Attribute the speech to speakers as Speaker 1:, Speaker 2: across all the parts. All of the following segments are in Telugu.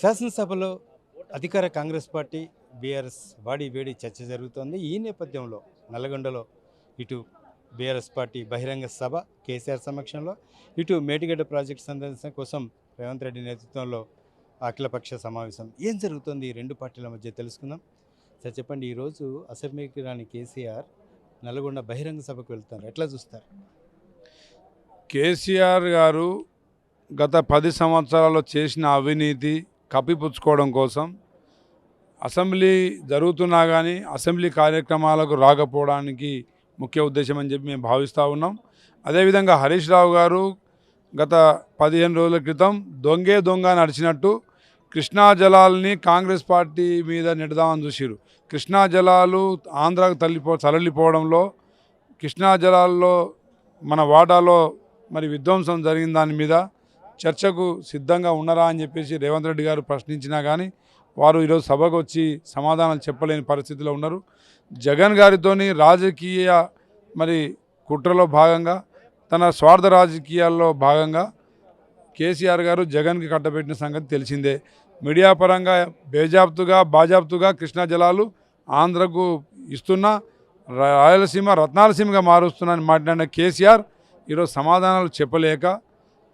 Speaker 1: శాసనసభలో అధికార కాంగ్రెస్ పార్టీ బీఆర్ఎస్ వాడి వేడి చర్చ జరుగుతోంది. ఈ నేపథ్యంలో నల్గొండలో ఇటు బీఆర్ఎస్ పార్టీ బహిరంగ సభ కేసీఆర్ సమక్షంలో ఇటు మేటిగడ్డ ప్రాజెక్టు సందర్శన కోసం రేవంత్ రెడ్డి నేతృత్వంలో అఖిలపక్ష సమావేశం. ఏం జరుగుతుంది? ఈ రెండు పార్టీల మధ్య తెలుసుకుందాం. సార్ చెప్పండి ఈరోజు అసెంబ్లీకి రాని కేసీఆర్ నల్గొండ బహిరంగ సభకు వెళ్తారు ఎట్లా చూస్తారు?
Speaker 2: కేసీఆర్ గారు గత పది సంవత్సరాల్లో చేసిన అవినీతి కప్పిపుచ్చుకోవడం కోసం అసెంబ్లీ జరుగుతున్నా కానీ అసెంబ్లీ కార్యక్రమాలకు రాకపోవడానికి ముఖ్య ఉద్దేశం అని చెప్పి మేము భావిస్తూ ఉన్నాం. అదేవిధంగా హరీష్ రావు గారు గత పదిహేను రోజుల క్రితం దొంగే దొంగ నడిచినట్టు కృష్ణా జలాల్ని కాంగ్రెస్ పార్టీ మీద నెడదామని చూసిరు కృష్ణా జలాలు ఆంధ్రాకు తల్లిపో తరలిపోవడంలో కృష్ణా జలాల్లో మన వాటాలో మరి విధ్వంసం జరిగిన దాని మీద చర్చకు సిద్ధంగా ఉన్నారా అని చెప్పేసి రేవంత్ రెడ్డి గారు ప్రశ్నించినా కానీ వారు ఈరోజు సభకు వచ్చి సమాధానాలు చెప్పలేని పరిస్థితిలో ఉన్నారు. జగన్ గారితోని రాజకీయ మరి కుట్రలో భాగంగా తన స్వార్థ రాజకీయాల్లో భాగంగా కేసీఆర్ గారు జగన్కి కట్టబెట్టిన సంగతి తెలిసిందే. మీడియా పరంగా బేజాబ్తుగా బాజాబ్తుగా కృష్ణా జలాలు ఆంధ్రకు ఇస్తున్న రాయలసీమ రత్నాలసీమగా మారుస్తున్నానని మాట్లాడిన కేసీఆర్ ఈరోజు సమాధానాలు చెప్పలేక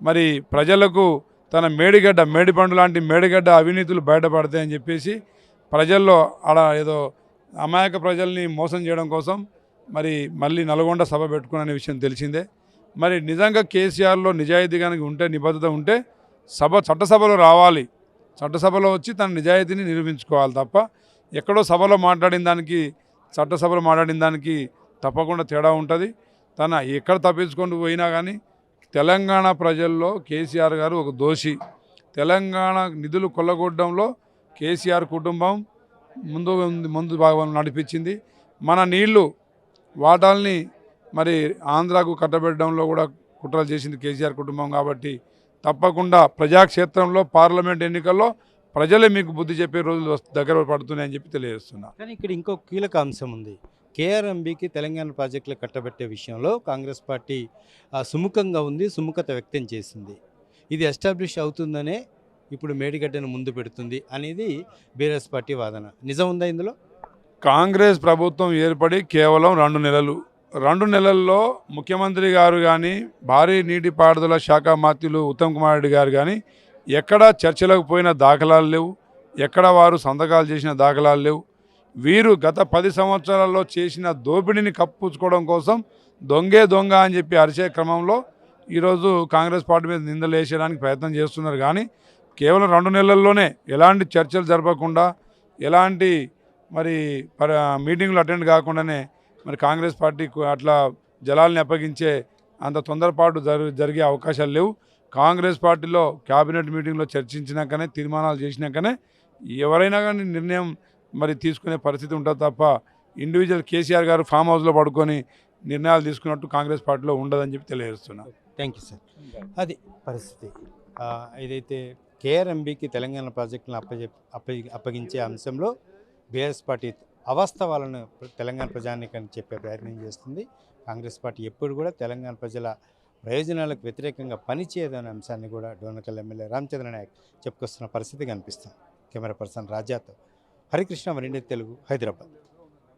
Speaker 2: మరి ప్రజలకు తన మేడిగడ్డ మేడిపండు లాంటి మేడిగడ్డ అవినీతులు బయటపడతాయని చెప్పేసి ప్రజల్లో ఆడ ఏదో అమాయక ప్రజల్ని మోసం చేయడం కోసం మరి మళ్ళీ నల్గొండ సభ పెట్టుకున్న విషయం తెలిసిందే. మరి నిజంగా కేసీఆర్లో నిజాయితీగానికి ఉంటే నిబద్ధత ఉంటే సభ చట్టసభలో రావాలి. చట్టసభలో వచ్చి తన నిజాయితీని నిరూపించుకోవాలి తప్ప ఎక్కడో సభలో మాట్లాడిన దానికి చట్టసభలో మాట్లాడిన దానికి తప్పకుండా తేడా ఉంటుంది. తన ఎక్కడ తప్పించుకొని పోయినా కానీ తెలంగాణ ప్రజల్లో కేసీఆర్ గారు ఒక దోషి. తెలంగాణ నిధులు కొల్లగొట్టడంలో కేసీఆర్ కుటుంబం ముందు ముందు భాగం నడిపించింది. మన నీళ్ళు వాటాల్ని మరి ఆంధ్రాకు కట్టబెట్టడంలో కూడా కుట్రలు చేసింది కేసీఆర్ కుటుంబం కాబట్టి తప్పకుండా ప్రజాక్షేత్రంలో పార్లమెంట్ ఎన్నికల్లో ప్రజలే మీకు బుద్ధి చెప్పే రోజులు దగ్గర పడుతున్నాయని చెప్పి తెలియజేస్తున్నా.
Speaker 1: కానీ ఇక్కడ ఇంకో కీలక అంశం ఉంది. కేఆర్ఎంబీకి తెలంగాణ ప్రాజెక్టులు కట్టబెట్టే విషయంలో కాంగ్రెస్ పార్టీ ఆ, సుముఖంగా ఉంది సుముఖత వ్యక్తం చేసింది. ఇది ఎస్టాబ్లిష్ అవుతుందనే ఇప్పుడు మేడిగడ్డను ముందు పెడుతుంది అనేది బీఆర్ఎస్ పార్టీ వాదన. నిజం ఉందా ఇందులో?
Speaker 2: కాంగ్రెస్ ప్రభుత్వం ఏర్పడి కేవలం రెండు నెలలు. రెండు నెలల్లో ముఖ్యమంత్రి గారు కానీ భారీ నీటిపారుదల శాఖ మంత్రులు ఉత్తమ్ కుమార్ రెడ్డి గారు కానీ ఎక్కడా చర్చలకు పోయిన దాఖలాలు లేవు. ఎక్కడ వారు సంతకాలు చేసిన దాఖలాలు లేవు. వీరు గత పది సంవత్సరాల్లో చేసిన దోపిడీని కప్పుచ్చుకోవడం కోసం దొంగే దొంగ అని చెప్పి అరిచే క్రమంలో ఈరోజు కాంగ్రెస్ పార్టీ మీద నిందలు వేసేయడానికి ప్రయత్నం చేస్తున్నారు. కానీ కేవలం రెండు నెలల్లోనే ఎలాంటి చర్చలు జరపకుండా ఎలాంటి మరి మీటింగ్లు అటెండ్ కాకుండానే మరి కాంగ్రెస్ పార్టీకు అట్లా జలాల్ని అప్పగించే అంత తొందరపాటు జరిగే అవకాశాలు లేవు. కాంగ్రెస్ పార్టీలో క్యాబినెట్ మీటింగ్లో చర్చించినాకనే తీర్మానాలు చేసినాకనే ఎవరైనా కానీ నిర్ణయం మరి తీసుకునే పరిస్థితి ఉంటుంది తప్ప ఇండివిజువల్ కేసీఆర్ గారు ఫామ్ హౌస్లో పడుకొని నిర్ణయాలు తీసుకున్నట్టు కాంగ్రెస్ పార్టీలో ఉండదని చెప్పి తెలియజేస్తున్నా.
Speaker 1: థ్యాంక్ యూ సార్ అది పరిస్థితి. ఏదైతే కేఆర్ఎంబీకి తెలంగాణ ప్రాజెక్టులను అప్పజె అప్పగి అప్పగించే అంశంలో బీఆర్ఎస్ పార్టీ అవాస్తవాలను తెలంగాణ ప్రజానికని చెప్పే ప్రయత్నం చేస్తుంది. కాంగ్రెస్ పార్టీ ఎప్పుడు కూడా తెలంగాణ ప్రజల ప్రయోజనాలకు వ్యతిరేకంగా పనిచేయదనే అంశాన్ని కూడా డోనకల్ ఎమ్మెల్యే రామచంద్ర నాయక్ చెప్పుకొస్తున్న పరిస్థితి కనిపిస్తుంది. కెమెరా పర్సన్ రాజాతో హరికృష్ణ మరిండి తెలుగు హైదరాబాద్.